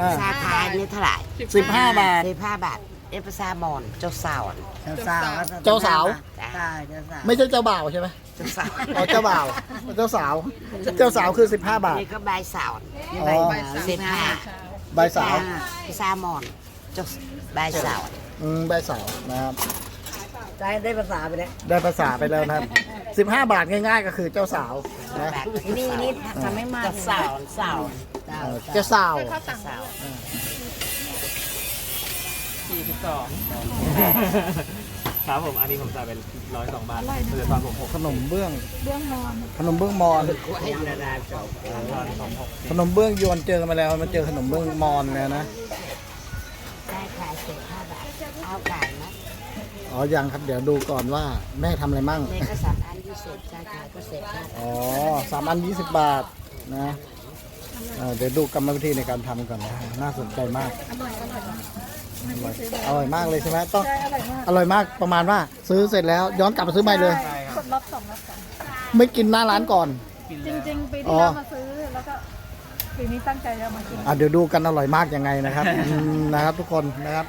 อ่าภาษาไทยนี่เท่าไหร่สิบห้าบาท สิบห้าบาท เอยภาษามอญเจ้าสาวเจ้าสาวเจ้าสาว ใช่เจ้าสาวไม่ใช่เจ้าบ่าวใช่ไหมเจ้าสาวอ๋อเจ้าบ่าวเจ้าสาว เจ้าสาวคือ 15 บาท นี่ก็ใบสาวนี่อ๋ใบอใบสิบห้าใบสาวภาษามอญเจ้าใบสาวอืมใบสาวนะครับได้ได้ภาษาไปแล้วได้ภาษาไปแล้วนะครับ15 บาทง่าย ๆ ก็คือเจ้าสาวนะ แบบนี่นี่ทำไม่มากเจ้าสาวสาว เจ้าเออเจ้าสาวเจ้าสาวสี่สิบสองครับผมอันนี้ผมจ่ายเป็นร้อยสองบาทเดือนตอนผมหกขนมเบื้องขนมเบื้องมอนตอนสองหกขนมเบื้องยวนเจอกันมาแล้วมาเจอขนมเบื้องมอนแล้วนะได้ขายสิบห้าบาทเอาขายไหมอ๋อยังครับเดี๋ยวดูก่อนว่าแม่ทำอะไรมั่งนี่ก็สามอันยี่สิบใช่ขายก็สิบห้าอ๋อสามอันยี่สิบบาทนะ เออเดี๋ยวดูกรรมวิธีในการทำก่อนนะน่าสนใจมากอร่อยอร่อยมากเลยใช่ไหมต้องอร่อยมากประมาณว่าซื้อเสร็จแล้ว ย้อนกลับมาซื้อใหม่เลยกดรอบสองรอบสองไม่กินหน้าร้านก่อนจริง ๆ ปีอ๋อที่แล้วมาซื้อแล้วก็ปีนี้ตั้งใจจะมากิน อะเดี๋ยวดูกันอร่อยมากยังไงนะครับ อืมนะครับทุกคนนะครับ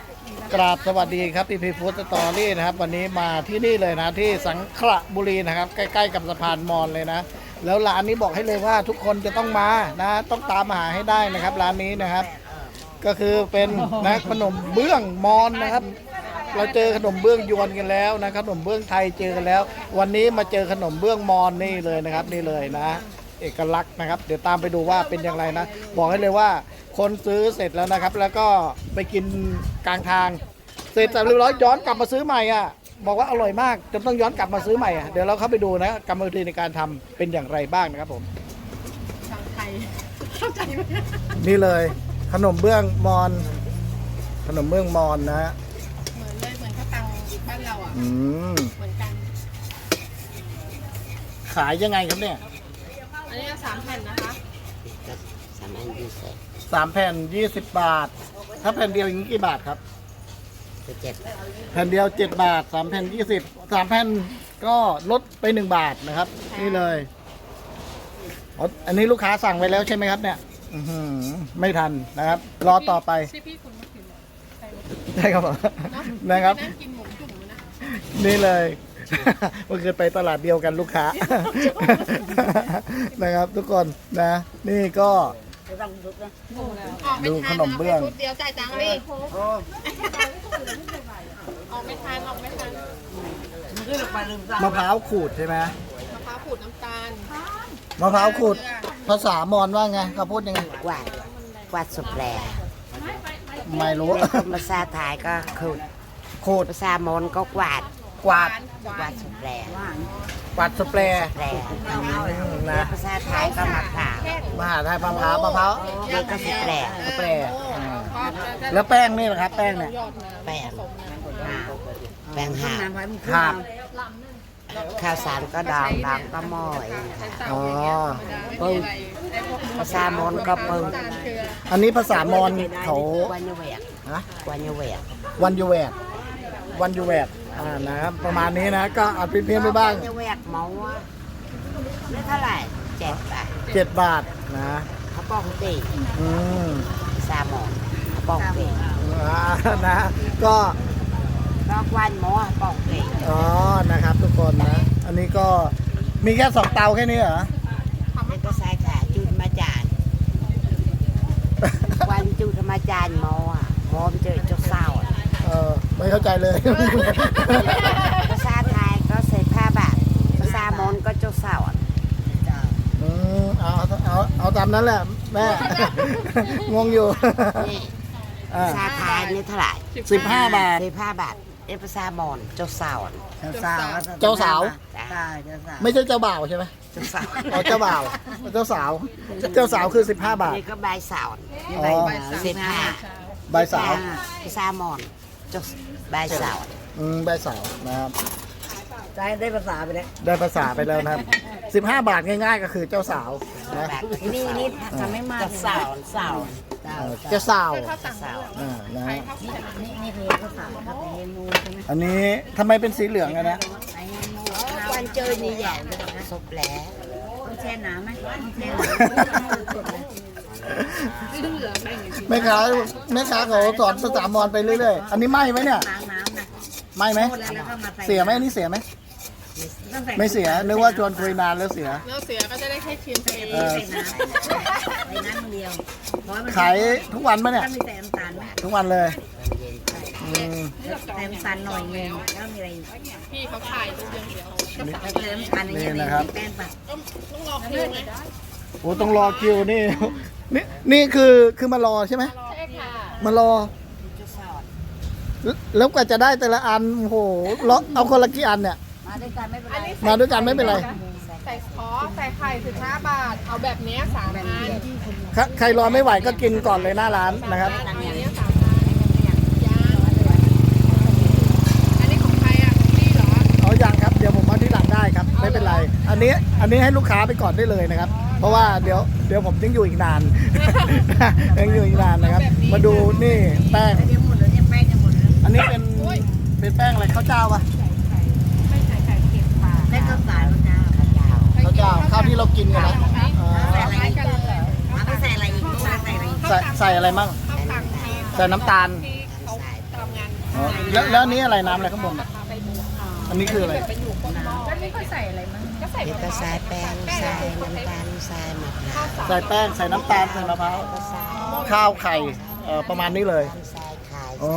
กราบสวัสดีครับพีพีฟู้ดสตอรี่นะครับ วันนี้มาที่นี่เลยนะที่สังขละบุรีนะครับ ใกล้ ๆ กับสะพานมอญเลยนะ แล้วร้านนี้บอกให้เลยว่าทุกคนจะต้องมานะต้องตามมาหาให้ได้นะครับ ร้านนี้นะครับ ก็คือเป็นนะขนมเบื้องมอญนะครับ เราเจอขนมเบื้องยวนกันแล้วนะขนมเบื้องไทยเจอกันแล้ว วันนี้มาเจอขนมเบื้องมอญนี่เลยนะครับ นี่เลยนะ เอกลักษณ์นะครับ เดี๋ยวตามไปดูว่าเป็นอย่างไรนะ บอกให้เลยว่าคนซื้อเสร็จแล้วนะครับ แล้วก็ไปกินกลางทาง เสร็จแต่เรียบร้อยย้อนกลับมาซื้อใหม่อะ บอกว่าอร่อยมากจนต้องย้อนกลับมาซื้อใหม่อะเดี๋ยวเราเข้าไปดูนะกรรมวิธีในการทำเป็นอย่างไรบ้างนะครับผมทางไทย เข้าใจไหมนี่เลยขนมเบื้องมอน ขนมเบื้องมอนนะฮะเหมือนเลยเหมือนข้าวตังบ้านเราอะ อืมเหมือนกัน ขายยังไงครับเนี่ยอันนี้สามแผ่นนะคะก็สามอันยี่สิบสามแผ่นยี่สิบบาท ถ้าแผ่นเดียวอย่างนี้กี่บาทครับ ก็เจ็ดแผ่นเดียวเจ็ดบาทสามแผ่นยี่สิบสามแผ่นก็ลดไปหนึ่งบาทนะครับ นี่เลยอ๋ออันนี้ลูกค้าสั่งไว้แล้วใช่ไหมครับเนี่ยอื้อหือไม่ทันนะครับ รอต่อไป ใช่พี่คุณเมื่อคืนใช่ไหมใช่ครับผมนะครับนั่งกินหมูจุ่มอยู่นะนี่เลยเมื่อคืนไปตลาดเดียวกันลูกค้า นะครับ ทุกคนนะ นี่ก็จะต้องทุกนะออกไม่ดูทันขนมเบื้องชุดเดียวจ่ายตังค์พี่โอ้ออกไม่ทันออกไม่ทันมันขึ้นไปลืมสั่งมะพร้าวขูดใช่ไหมมะพร้าวขูดน้ำตาลมะพร้าวขูดภาษามอญว่าไงเขาพูดยังไงกวาดกวาดสุดแหล่ไม่รู้ภาษาไทยก็คือขูดภาษามอญก็กวาดกวาดกวาดสุดแหล่ว่างกวาดสเปรย์แหล่นะภาษาไทยก็มะพร้าวมหาไทยมะพร้าวมะพร้าวนี่ก็สุดแหล่สเปรย์อ่า แล้วแป้งนี่แหละครับ แป้งเนี่ยแป้งแป้งหาน้ำไว้มันขึ้นครับข้าวสารก็ดองดองก็หม้อยนะคะอ๋อปึ้งภาษามอญก็ปึ้งอันนี้ภาษามอญเขากวานยเวกฮะกวานยเวกวันยูแวดวันยูแวดอ่านะครับประมาณนี้นะก็อัดเพี้ยนๆไปบ้างกวานยเวกเมาอะไม่เท่าไหร่เจ็ดบาทเจ็ดบาทนะเขาป้องตีอืมภาษา มอญเขาป้องตีอ่านะก็ก็กวานหมอป้องตีอ๋อนะครับ ทุกคนนะ อันนี้ก็มีแค่สองเตาแค่นี้เหรอนี่ก็ใส่ขาจุดมาจานกวานจุดมาจานหมออะหมอมันเจอเจ้าเศร้าอะเออไม่เข้าใจเลยภาษาไทยก็ใส่ผ้าบาทภาษามอญก็เจ้าเศร้าอะอืมเอาเอาเอาตามนั้นแหละแม่ งงอยู่ นี่ อ่าภาษาไทยนี่เท่าไหร่สิบห้าบาท สิบห้าบาท เอยภาษามอญเจ้าเศร้าอะเจ้าสาวเจ้าสาว ใช่เจ้าสาวไม่ใช่เจ้าบ่าวใช่ไหมเจ้าเศร้าอ๋อเจ้าบ่าวเจ้าสาว เจ้าสาวคือ 15 บาท นี่ก็ใบสาวนี่อ๋ใบอใบสิบห้าใบสาวภาษามอญเจ้าใบสาว อืมใบสาวนะครับได้ได้ภาษาไปแล้วได้ภาษาไปแล้วนะครับ 15 บาทง่ายๆก็คือเจ้าสาวนะแบบนี่นี่ทำไม่มากเจ้าสาวสาวเจ้าเออเจ้าสาวข้าวตังค์สาวอ่านะฮะนี่นี่คือภาษาครับเฮมูใช่ไหมอันนี้ทำไมเป็นสีเหลืองอะนะไอ้เฮมูวันเจอนี่แย่ศพแหล้วต้องแช่น้ำไหมต้องแช่น้ำสดเลยแม่ค้าแม่ค้าเขาสอนภาษามอญไปเรื่อยๆ อันนี้ไหมไหมเนี่ยล้างน้ำนะไหมไหม หมดแล้วแล้วก็มาใส่เสียไหมอันนี้เสียไหมต้องใส่ ไม่เสียนึกว่าชวนคุยนานแล้วเสียเนื้อเสียก็จะได้แค่ชิมเองเออ ใส่น้ำใส่น้ำเดียวเพราะว่ามันขายทุกวันปะเนี่ย ถ้ามีใส่น้ำตาลไหมทุกวันเลยอืมใส่น้ำตาลหน่อยนึงแล้วมีอะไรอีกพี่เขาขายลูกเดียวเดียวแล้วเติมน้ำตาลอย่างเงี้ยนี่นะครับแป้งปะต้องต้องรอคิวไงโอ้ต้องรอคิวนี่ นี่นี่คือคือมารอใช่ไหมใช่ค่ะมารอ แล้วแล้วกว่าจะได้แต่ละอันโอ้โหเลาะเอาคนละกี่อันเนี่ยมา ด้วยกันไม่เป็นไรอันนี้มาด้วยกันไม่เป็นไรใส่คอใส่ไข่สิบห้าบาท เอาแบบเนี้ยสามอันถ้าใครรอไม่ไหวก็กินก่อนเลยหน้าร้านนะครับอันนี้สามอันยางอันนี้ของใครอะของพี่เหรอเอาอย่างครับเดี๋ยวผมเอาที่หลังได้ครับ ไม่เป็นไร อันนี้อันนี้ให้ลูกค้าไปก่อนได้เลยนะครับ เพราะว่าเดี๋ยวเดี๋ยวผมยังอยู่อีกนาน ยังอยู่อีกนานนะครับ มาดูนี่แป้ง เดี๋ยวหมดเลยเนี่ยแป้งจะหมดแล้วอันนี้เป็นเป็นแป้งอะไรข้าวเจ้าปะ ไม่ใส่ไข่เค็มปลา แป้ง ข้าวสารมันจะข้าวเจ้าข้าวเจ้าข้าวที่เรากินกันนะอ่าใส่อะไรอีกมันไม่ใส่อะไรอีกลูกแล้วใส่อะไรอีกใส่ใส่อะไรมั่งข้าวตังที่ใส่น้ำตาลที่เขาทำงานอ๋อแล้วแล้วอันนี้อะไรน้ำอะไรข้างบนอะอันนี้คืออะไรเป็นอยู่ก้นหม้อแล้วนี่ก็ใส่อะไรมั้งก็ใส่มะพก็ร้าวใส่แป้งใส่น้ำตาลใส่มะพร้าวใส่แป้งใส่น้ำตาลใส่มะพร้าวใส่ข้าวไข่เอ่อประมาณนี้เลยใส่ไข่อ๋อ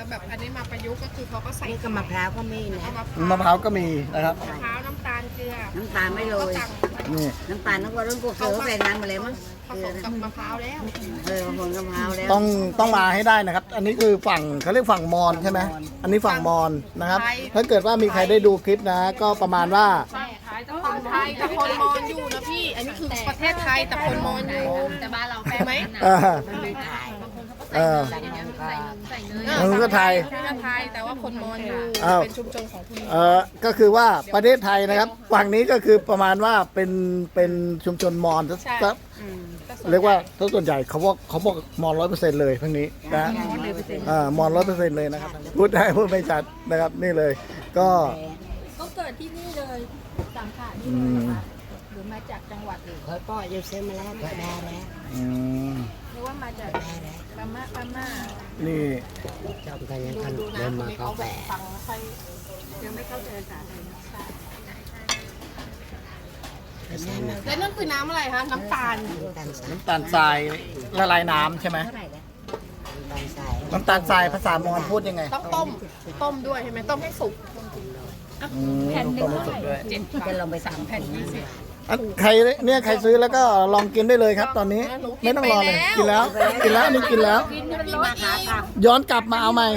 แล้วแบบอันนี้มาประยุกต์ก็คือเขาก็ใส่นี่ก็มะพร้าวก็มีนะ มะพร้าวมะพร้าวก็มีนะครับ มะพร้าวน้ำตาลเกลือน้ำตาลไม่โรยตังนี่น้ำตาลต้องว่ารุ่นกูเกลือใส่น้ำมาเลยมั้งผสมกับมะพร้าวแล้วเออผงกะเพราแล้วต้องต้องมาให้ได้นะครับ อันนี้คือฝั่งเขาเรียกฝั่งมอญใช่ไหมอันนี้ฝั่งมอญนะครับ ถ้าเกิดว่ามีใครได้ดูคลิปนะ ก็ประมาณว่า คนไทยแต่คนมอญอยู่นะพี่ อันนี้คือประเทศไทยแต่คนมอญอยู่แต่บ้านเราแปลไหม เออ เออ มันก็ไทยประเทศไทยแต่ว่าคนมอญอยู่อ้าว เป็นชุมชนของคุณมอญเออก็คือว่าประเทศไทยนะครับฝั่งนี้ก็คือประมาณว่าเป็นเป็นชุมชนมอญซะซะเรียกว่าถ้าส่วนใหญ่เขาบอกเขาบอกมอญร้อยเปอร์เซ็นต์เลยทั้งนี้นะอ่ามอญร้อยเปอร์เซ็นต์เลยนะครับพูดได้พูดไม่ชัดนะครับนี่เลย ก็ก็เกิดที่นี่เลยสังขารนี่อืเลยมนะคะ วัดอื่นเคยป้ออยู่ซื้อมาแล้วเคยได้แล้วอืมหรือว่ามาจากได้แล้วพม่าพม่านี่จอมกันยังดูทันดูนะเดินคนมานี้ก็เขาแบแปบฟังไม่ค่อยยังไม่เข้าใจภาษาไทยนะใส่มะแล้วนั่นคือน้ำอะไรคะน้ำตาลน้ำตาลใส่น้ำตาลทรายละลายน้ำใช่ไหมเท่าไหร่นะน้ำตาลใส่น้ำตาลทรายภาษามอญพูดยังไงต้องต้มต้มด้วยใช่ไหมต้มให้สุกอืมต้องรู้สึกด้วยเจ็ดบาจะทลงไปสามแผ่นยี่สิบ อะใครเนี่ยใครซื้อแล้วก็ลองกินได้เลยครับ ตอนนี้ไม่ต้องรอเลยกินแล้ว กินแล้วอันนี้กินแล้ว กินพี่มาค้าทำย้อนกลับมาเอาใหม่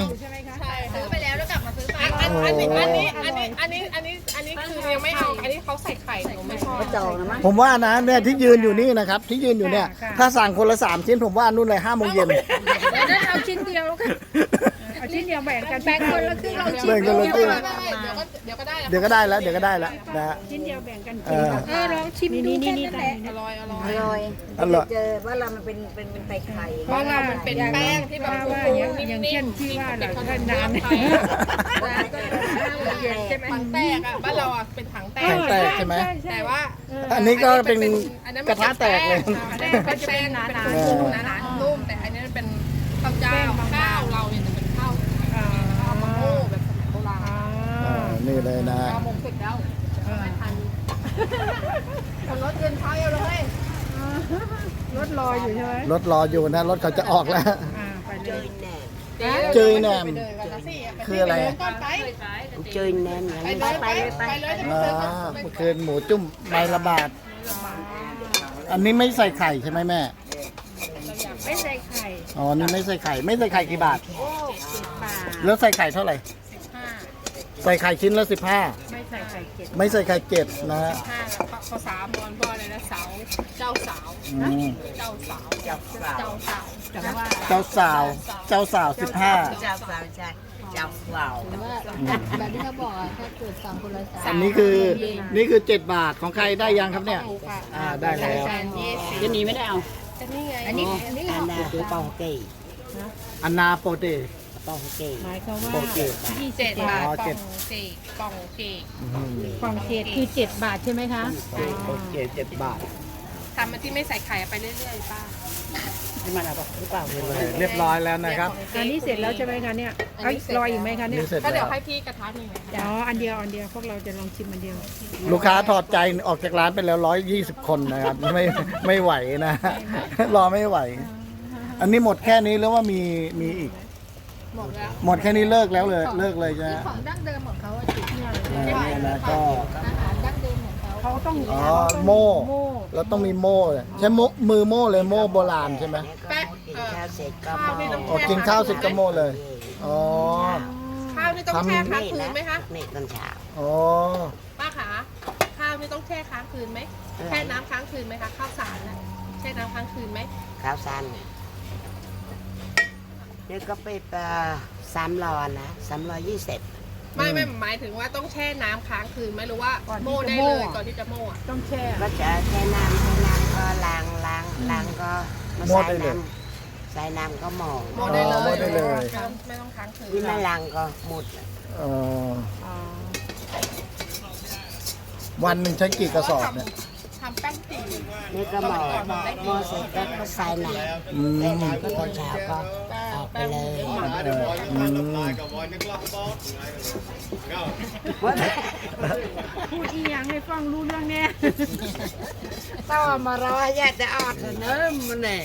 ใช่ซื้อไปแล้วแล้วกลับมาซื้อใหม่อันอันนี้อันนี้อันนี้อันนี้อันนี้อันนี้คือยังไม่เอาอันนี้เขาใส่ไข่หนูไม่ชอบก็จองนะมั้งผมว่านะเนี่ยที่ยืนอยู่นี่นะครับ ที่ยืนอยู่เนี่ย ถ้าสั่งคนละสามชิ้นผมว่านู่นเลยห้าโมงเย็นเดี๋ยวนั้นเอาชิ้นเดียวแล้วกัน เอาชิ้นเดียวแบ่งกันแบ่งคนละครึ่งเราชิ้นแบ่งคนละครึ่งไม่ไม่เดี๋ยวก็เดี๋ยวก็ได้แล้วเดี๋ยวก็ได้แล้วเดี๋ยวก็ได้แล้วนะฮะชิ้นเดียวแบ่งกันเอกินอเออลองชิมดูแค่นั้นแหละอร่อยอร่ออยร่อยอร่อยเจอว่าเรามันเป็นเป็นเป็นไข่ไข่เพราะเรามันเป็นแป้งที่แบบว่าฟูอย่างๆอย่างนิ่เช่นมที่ว่าเราๆท่านนานไทยถังแตกอะบ้านเราอะเป็นถังแตกถังแตกใช่ไหมแต่ว่า อันนี้ก็เป็นอันนั้นกระทะแตกเลยแป้งเป็นแป้งหนาๆนุ่มหนาๆนุ่มแต่อันนี้มันเป็นข้าวเจ้าข้าวเราเนี่ยจะเป็นข้าวข้าวมะโม่แบบสมัยโบราณ อ่า นี่เลยนะข้าวมงเสร็จแล้วไม่ทันคนรถเดินเช้าอยู่เลยรถรออยู่ใช่ไหมรถรออยู่นะ รถเขาจะออกแล้ว อ่าไปเลเจยยแหนมเจยแหนมไปเดินกันนะสิปคืออะไรปเดินก่อนไปเจยแหนมอย่างไปนี้เลย ไปไปเลเลยยไปเลยจะไปอ่าซื้อเมื่อคืนหมูจุ่มใบละบาท อันนี้ไม่ใส่ไข่ใช่ไหมแม่ ไม่ใส่ไข่อ๋อนี่ไม่ใส่ไข่ ไม่ใส่ไข่กี่บาทปลาแล้วใส่ไข่เท่าไหร่ห้า ใส่ไข่ชิ้นละสิบห้าไม่ใส่ไข่เก็ดไม่ใส่ไข่เจ็ดนะฮะห้าภาษามอญพ่อเลยนะสาวเจ้าสาวอืมเจ้าสาวเจ้าสาวเจ้าสาวแต่ว่าเจ้าสาวเจ้าสาวสิบห้าเจ้าสาวใช่เจ้าสาวแบบที่เขาบอกอะถ้าเกิดสั่งคนละสามอันนี้คือนี่คือเจ็ดบาทของใครได้ยังครับเนี่ยถูกค่ะอ่าได้แล้วแฟนยี่สิบจะหนีไม่ได้เอาแต่นี่ไงอันนี้อันนี้อันดาคือเป่าเกยอันนาโปเต เป่าเกยหมายความว่าโปเกตยี่สิเจ็บดบาทอ๋กอล่เจ็อดงเกกกล่องเกกอื้อหือกล่องเกตคือเจ็ดบาทใช่ไหมคะโปเกตเจ็ดบาททำมาที่ไม่ใส่ไข่ไปเรื่อยๆป้าเรียบร้อยแล้วนะครับอันนี้เสร็จแล้วใช่ไหมคะเนี่ยอันเอ้ยนี้เสร็จรออีกไหมคะเนี่ยนี่เสร็จก็เดี๋แล้ยววให้พี่กระทะหนึ่งเลยค่ะอ๋ออันเดียวอันเดียวพวกเราจะลองชิมอันเดียวลูกค้าถอดใจออกจากร้านไปแล้ว 120 คนนะครับ ไม่ไม่ไหวนะ รอไม่ไหว อันนี้หมดแค่นี้หรือว่ามีมีอีก หมดแล้วหมดแค่นี้เลิกแล้วเลยเลิกเลยใช่ไหม ของดั้งเดิมของเขาอะจุดเนี่ยเนี่ยนะก็ อาหารดั้งเดิมของเขาเขาต้องอ๋อโม่โม่แล้วต้องมีโม่เลยใช้โม่มือโม่เลยโม่โบราณใช่ไหมแป๊ะกินเอ่อ ข้าวเสร็จก็ข้าวนี่ต้องอ๋อกินข้าวเสร็จก็โม่เลยอ๋อข้าวนี่ต้องแช่ค้างคืนไหมคะนี่ตอนเช้าอ๋อป้าขาข้าวนี่ต้องแช่ค้างคืนไหมแช่น้ำค้างคืนไหมคะข้าวสารน่ะแช่น้ำค้างคืนไหมข้าวสั้นนี่ ก็ไปเอ่อสามร้อยนะสามร้อยยี่สิบไม่ไม่หมายถึงว่าต้องแช่น้ำค้างคืนไหมหรือว่าโม่ได้เลยก่อนที่จะโม่อะต้องแช่ก็จะใช้น้ำใช้น้ำก็ล้างล้างล้างก็มาใส่น้ำใส่น้ำก็หมองโม่ได้เลยโม่ได้เลย ไม่ต้องไม่ต้องค้างคืน นี่ไม่ล้างก็หมดเอ่ออ๋อวันหนึ่งใช้กี่กระสอบเนี่ยทำแป้งตีนี่ก็หมอหมอเสร็จก็ก็ใส่น้ำอืมใส่น้ำก็ตอนเช้าก็ออก ไปเลยเอออืมพูดอีหยังให้ฟังรู้เรื่องแน่ ต่อมารออยากจะออดเนอะมันเนี่ย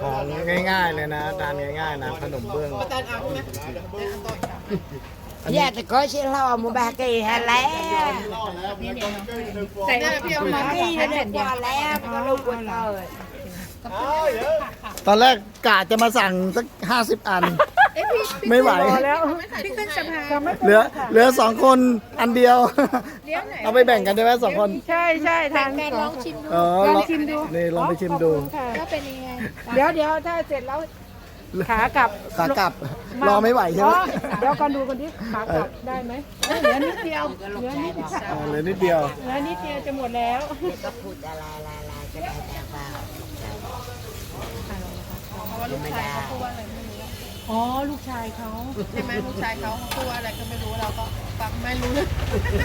ของง่ายๆเลยนะทานง่ายๆนะขนมเบื้องประจานเอาใช่ไหม ได้เอาต่อค่ะอยากจะก็ชิลอมูบากีฮะแล้วใส่เนี่ยพี่เอามานี่เด็กกว่าแล้วก็ลูกกว่าเกิดตอนแรกกะจะมาสั่งสักห้าสิบอัน ไม่ไหวพอแล้วพี่ขึ้นสะพานก็ไม่เหลือเหลือสองคนอันเดียวเดี๋ยวไหนเอาไปแบ่งกันได้ไหมสองคน ใช่ใช่ทานแต่ลองชิมดูเออลองชิมดูนี่ลองไปชิมดูขอบคุณค่ะว่าเป็นยังไงเดี๋ยวเดี๋ยวถ้าเสร็จแล้ว ขากลับขากลับรอไม่ไหวใช่ไหมอ๋อเดี๋ยวก่อนดูกันดิขากลับได้ไหมเอ้ยเหลือนิดเดียวเหลือนิดเดียวอ๋อเหลือนิดเดียวเหลือนิดเดียวจะหมดแล้วก็พูดอะไรอะไรอะไรก็ได้แต่เปล่าเพราะว่าลูกชายเขาพูดว่าอะไรไม่รู้อ๋อลูกชายเขาใช่ไหมลูกชายเขาเขาพูดว่าอะไรก็ไม่รู้เราก็ฟังไม่รู้เรื่อง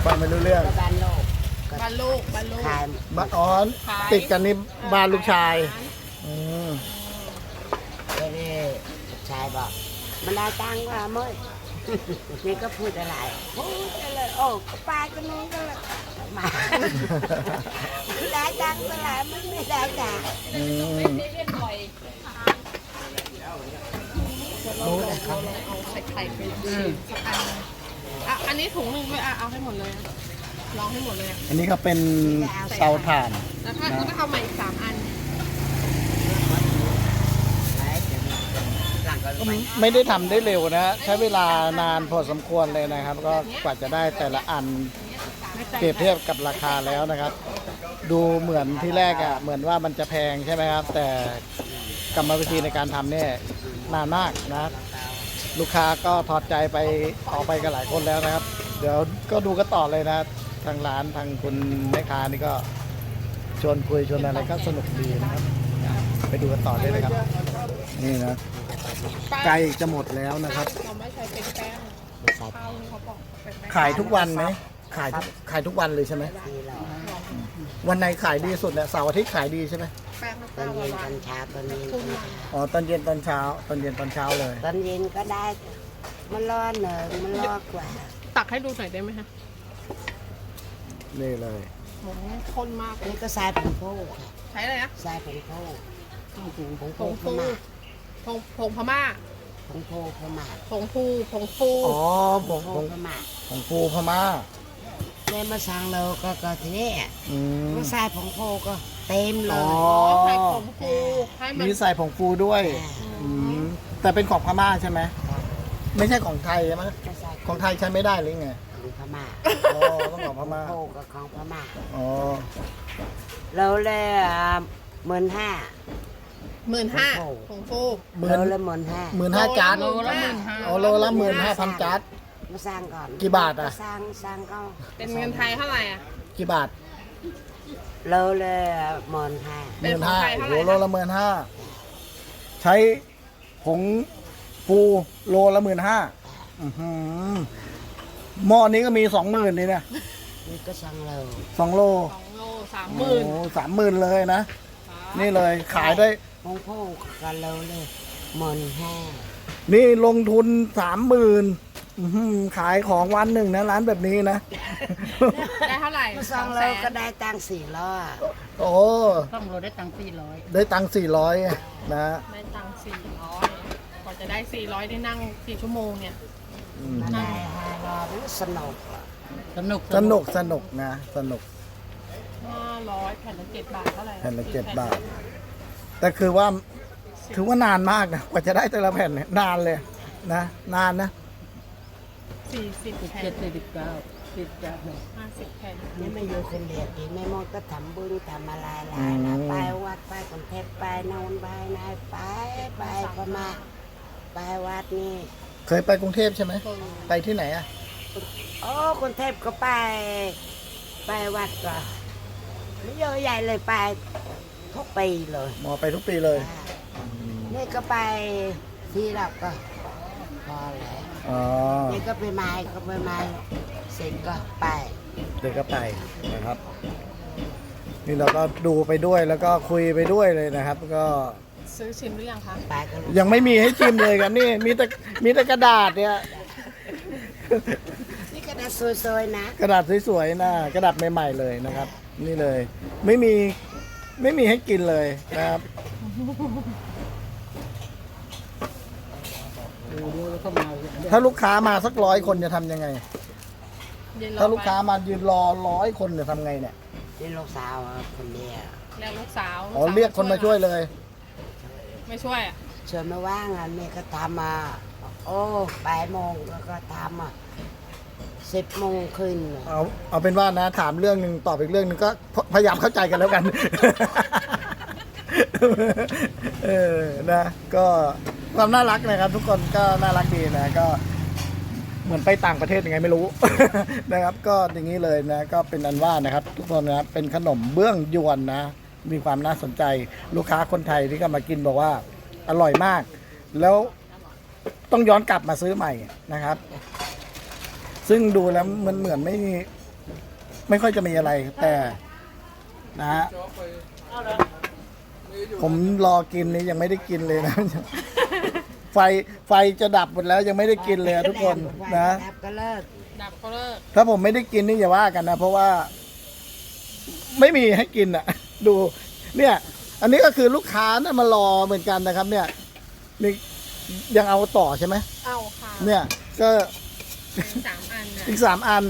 ฟังไม่รู้เรื่องก็บ้านโลกบ้านลูกบ้านลูกขายบ้านอ๋อติดกันนี่บ้านลูกชายอืมไปเรื่อย ชายบอก มันได้ตังค์ว่าเมื่อยนี่ก็พูดอะไรพูดอะไรโอ้ก็ไปกันนู้นก็เลยมาได้ตังค์เท่าไหร่มันไม่ได้ตังค์อืมเอาใส่ไข่ไปสักอันอะอันนี้ถุงหนึ่งด้วยอะเอาให้หมดเลยอะลองให้หมดเลยอะอันนี้ก็เป็นเตาถ่าน แล้วถ้าแล้วก็เอามาอีกสามอัน ไม่ได้ทำได้เร็วนะใช้เวลานานพอสมควรเลยนะครับ ก็กว่าจะได้แต่ละอันเปรียบเทียบกับราคาแล้วนะครับ ดูเหมือนที่แรกอะ่ะเหมือนว่ามันจะแพงใช่ไหมครับ แต่กรรมวิธีในการทำเนี่ยนานมากนะลูกค้าก็ถอดใจไปออกไปกันหลายคนแล้วนะครับ เดี๋ยวก็ดูกันต่อเลยนะทางร้านทางคุณแม่ค้านี่ก็ชวนคุยชวนอะไรก็สนุกดีนะครับ ไปดูกันต่อเลยนะครับ นี่นะ ไก่จะหมดแล้วนะครับ เราไม่ใช้เป็นแป้งข้าวนี่เขาบอกเป็นแป้งขายทุกวันไหมขายทุกขายทุกวันเลยใช่ไหมทีเราวันไหนขายดีสุดเนี่ยเสาร์อาทิตย์ขายดีใช่ไหมแป้งตอนเย็นตอนเช้าตอนเย็นตอนเช้าอ๋อตอนเย็นตอนเช้า ตอนเย็นตอนเช้าเลย ตอนเย็นก็ได้ มันร้อนเหนึ่งมันร้อนกว่า ตักให้ดูหน่อยได้ไหมคะนี่เลย หมูข้นมากนี่ก็ทรายผงโพค่ะใช้อะไรนะทรายผงโพผงผงโพผงพฟูม่า ผงผงพม่าผงโพพม่าผงฟูผงฟูอ๋อผงโพผงพม่าผงฟูพม่าแม่มาสั่งเราก็ก็ทีนี้อืมก็ทรายผงโพก็เต็มเลอ๋อยอ๋อใส่ผงฟูให้มันมีใส่ผงฟูด้วยอืมแต่เป็นของพม่าใช่ไหมไม่ใช่ของไทยใช่ไหมก็ใส่ของไทยใช้ไม่ได้หรือไงของพม่าอ๋อต้องของพม่าโพกับของพม่าอ๋อเราเลยหมื่นห้า หมื่นห้าผผงงฟูฟูหมื่เรานเลยหมื่นห้าหมื่นห้าจานโลละหมื่นห้าอ๋อโลละหมื่นห้าพันจานมาสร้างก่อนกี่บาทอะสร้างสร้างก็เป็นเงินไทยเท่าไหร่อะกี่บาทเราเลยหมื่นห้าหเป็นมื่นของห้าไทยโอ้เท่าโหไหร่โลละหมื่นห้าใช้ผงฟูโลละหมื่นห้าหม้อนี้ก็มีสองหมื่นเลยเนี่ยนี่ก็สั่งเราสองโลสองโลสามโอ้หมื่นสามหมื่นเลยนะนี่เลยขายได้ ของพ่อกันเราเลยหมื่นห้านี่ลงทุนสามหมื่นขายของวันหนึ่งนะ ร้านแบบนี้นะ ได้เท่าไหร่ก็สั่งเราก็ได้ตังค์สี่ร้อยโอ้ต้องเราได้ตังค์สี่ร้อยได้ตังค์สี่ร้อยนะได้ตังค์สี่ร้อยกว่าจะได้สี่ร้อยได้นั่งสี่ชั่วโมงเนี่ยมาได้ห้าร้อยสนุกสนุกสนุกสนุกนะ สนุกห้าร้อยแผ่นละเจ็ดบาทเท่าไหร่แผ่นละเจ็ดบาท แต่คือว่าถือว่านานมากนะกว่าจะได้แต่ละแผ่นเนี่ยนานเลยนะนานนะสี่สิบแผ่นเจ็ดสิบเก้าสิบเก้าห้าสิบแผ่นนี่ไม่อยู่คนเดียวดีแม่มดก็ทำบุญทำอะไรหลายนะไปวัดไปกรุงเทพไปโนนไปนายไปไปก็มาไปวัดนี่เคยไปกรุงเทพใช่ไหมไปที่ไหนอะโอ้กรุงเทพก็ไป ไปวัดก็ไม่เยอะใหญ่เลยไป ทุกปีเลยหมอไปทุกปีเลยนี่ก็ไปที่เราก็พอแล้วอ๋อนี่ก็ไปไม้ก็ไปไม้เสร็จก็ไปเด็กก็ไปนะครับ นี่เราก็ดูไปด้วยแล้วก็คุยไปด้วยเลยนะครับ ก็ซื้อชิมหรือยังคะไปกันยังไม่มีให้ชิมเลยครับนี่มีแต่มีแต่กระดาษเนี่ยนี่ก็ได้สวยๆนะ กระดาษสวยๆนะกระดาษใหม่ๆเลยนะครับ นี่เลย ไม่มี ไม่มีให้กินเลยนะครับดูดูแล้วก็มาถ้าลูกค้ามาสักร้อยคนจะทำยังไงเย็นรอถ้าลูกค้าไปมายืนรอร้อยคนจะทำไงเนี่ยนี่ลูกสาวคนเดียวเรียกลูกสาวอ๋อเรียกคนมาช่วยเลย ไม่ช่วยอะชวนมาว่างอะนี่ก็ทำมา โอ้บ่ายโมงแล้วก็ทำอะ สิบโมงขึ้นเอาเอาเป็นว่านะถามเรื่องหนึ่งตอบอีกเรื่องหนึ่งก็พพยายามเข้าใจกันแล้วกัน เออนะก็ความน่ารักนะครับ ทุกคนก็น่ารักดีนะก็ เหมือนไปต่างประเทศยังไงไม่รู้ นะครับ ก็อย่างนี้เลยนะก็เป็นอันว่านะครับ ทุกคนนะครับเป็นขนมเบื้องยวนนะ มีความน่าสนใจลูกค้าคนไทยที่ก็มากินบอกว่า อร่อยมาก แล้วต้องย้อนกลับมาซื้อใหม่นะครับ ซึ่งดูแล้วมันเหมือนไม่มีไม่ค่อยจะมีอะไร แต่นะฮะผมรอกินนี่ยังไม่ได้กินเลยนะ ไฟไฟจะดับหมดแล้วยังไม่ได้กินเลยอะทุกคนนะ ดับก็เลิกดับก็เลิกถ้าผมไม่ได้กินนี่อย่าว่ากันนะ เพราะว่า ไม่มีให้กินอะ ดู เนี่ย อันนี้ก็คือลูกค้านะมารอเหมือนกันนะครับ เนี่ยนี่ยังเอาต่อใช่ไหมเอาค่ะ เนี่ย ก็ เป็นสามอันนะอีกสามอัน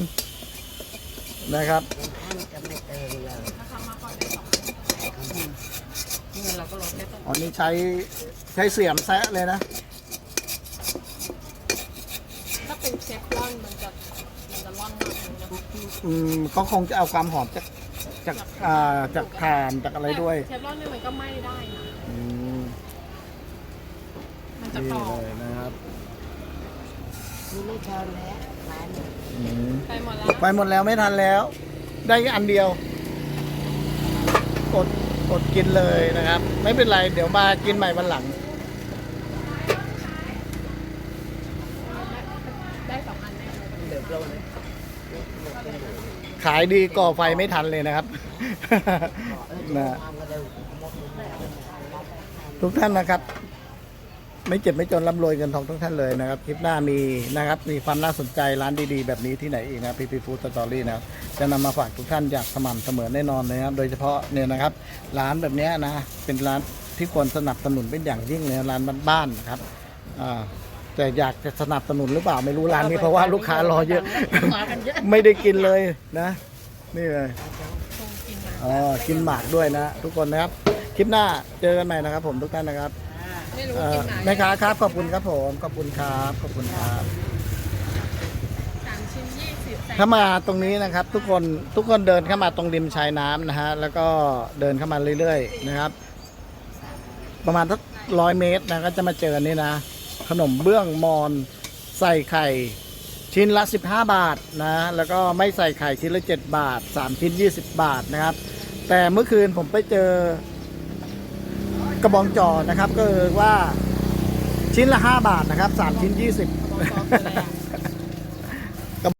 นะครับท่านก็ไม่เติมเลยถ้าทำมาก่อนได้สองเงินเราก็ลดได้ต้นอ๋อนี่ใช้ใช้เสียมแซะเลยนะถ้าเป็นเชฟร่อนมันจะมันจะร่อนมากเลยนะอืมก็คงจะเอาความหอมจากจากอ่าจากถ่านจากอะไรด้วยเชฟร่อนเนี่ยมันก็ไหม้ได้นะอืมมันจะนี่กรอบเลยนะครับ ไม่ชิญแล้วหลานอืมไปหมดแล้วไปหมดแล้วไม่ทันแล้ว ได้แค่อันเดียวกดกดกินเลยนะครับ ไม่เป็นไรเดี๋ยวมากินใหม่วันหลัง ได้สองอันแน่เลยขายดีก่อไฟไม่ทันเลยนะครับ นะทุกท่านนะครับ ไม่เจ็บไม่จนร่ำรวยเงินทองทุกท่านเลยนะครับ คลิปหน้ามีนะครับ มีความน่าสนใจร้านดีๆ แบบนี้ที่ไหนอีกนะพีพีฟู้ดสตอรี่นะครับ จะนำมาฝากทุกท่านอย่างสม่ำเสมอแน่นอนเลยนะครับ โดยเฉพาะเนี่ยนะครับ ร้านแบบเนี้ยนะ เป็นร้านที่ควรสนับสนุนเป็นอย่างยิ่งเลยร้านบ้านๆนะครับอ่าแต่อยากจะสนับสนุนหรือเปล่าไม่รู้ร้านนี้เพราะว่าลูกค้ารอเยอะไม่ได้กินเลยนะ นี่เลยคงกินมา อ๋อกินหมากด้วยนะ ทุกคนนะครับ คลิปหน้าเจอกันใหม่นะครับ ผมทุกท่านนะครับ ไม่รู้เอ่กิอนไหนแม่ค้าครับขอบคุณครับผมขอบคุณครับขอบคุณครับสามชิ้นยี่สิบถ้ามาตรงนี้นะครับ ทุกคนทุกคนเดินเข้ามาตรงริมชายน้ำนะฮะแล้วก็เดินเข้ามาเรื่อยๆนะครับ ประมาณสักร้อยเมตรนะก็จะมาเจอนี่นะ ขนมเบื้องมอนใส่ไข่ ชิ้นละ 15 บาทนะ แล้วก็ไม่ใส่ไข่ชิ้นละ 7 บาท 3 ชิ้น 20 บาทนะครับ แต่เมื่อคืนผมไปเจอ กระบองจอนะครับ ก็ว่าชิ้นละ 5 บาทนะครับ 3 ชิ้น 20